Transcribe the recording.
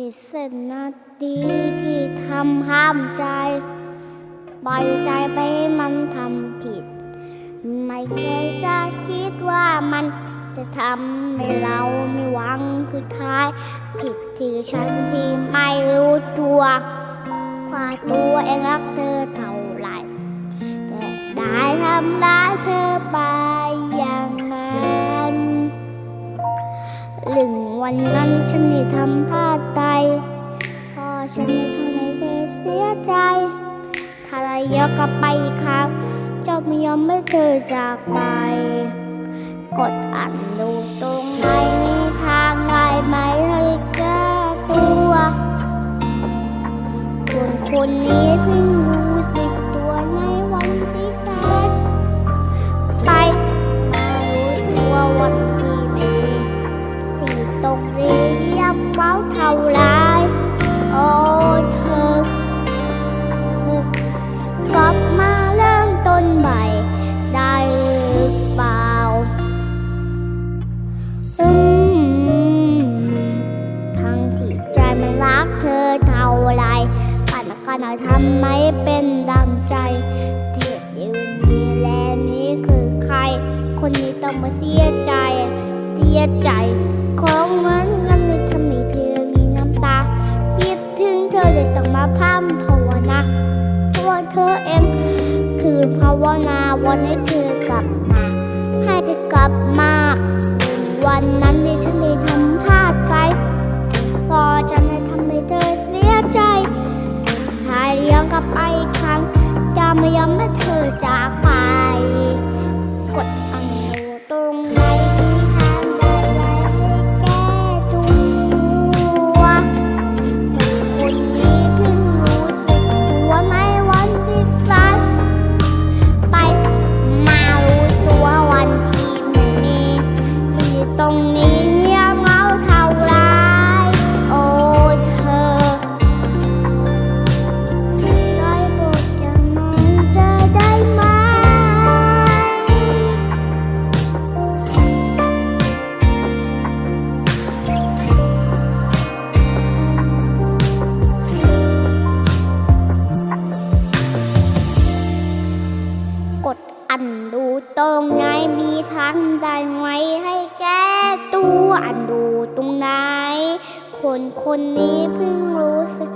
กิษณะดีที่ทำห้ามใจปล่อยใจไปให้มันทำผิด ไม่เคยจะคิดว่ามันจะทำให้เราไม่หวังสุดท้าย ผิดที่ฉันที่ไม่รู้ตัวว่าตัวเองรักเธอเท่าไหร่แต่ได้ทำร้ายเธอไปอย่างนั้นหลึงวันนั้นฉันได้ทำพลาดไป พอฉันได้ทำให้เธอเสียใจ ถ้าเรายะกลับไปอีกครั้งจะไม่ยอมให้เธอจากไป กดอ่านดูตรงไหนมีทางได้ไหมให้แก้ตัวคนคนนี้เพิ่ง อืมทั้งที่ใจมันรักเธอเท่าไรกันกันทำไม่เป็นดังใจ เธอยืนนี่แลนี่คือใคร คนนี้ต้องมาเสียใจ เสียใจ ของมันกันเลยทำให้เธอมีน้ำตา คิดถึงเธอเลยต้องมาพร่ำภาวนาเพราะว่าเธอเอง คือภาวนาวันให้เธอกลับมา ให้เธอกลับมา วันนั้น มีทางได้ไหมให้แก้ตัวอันดูตรงไหน คนคนนี้เพิ่งรู้สึก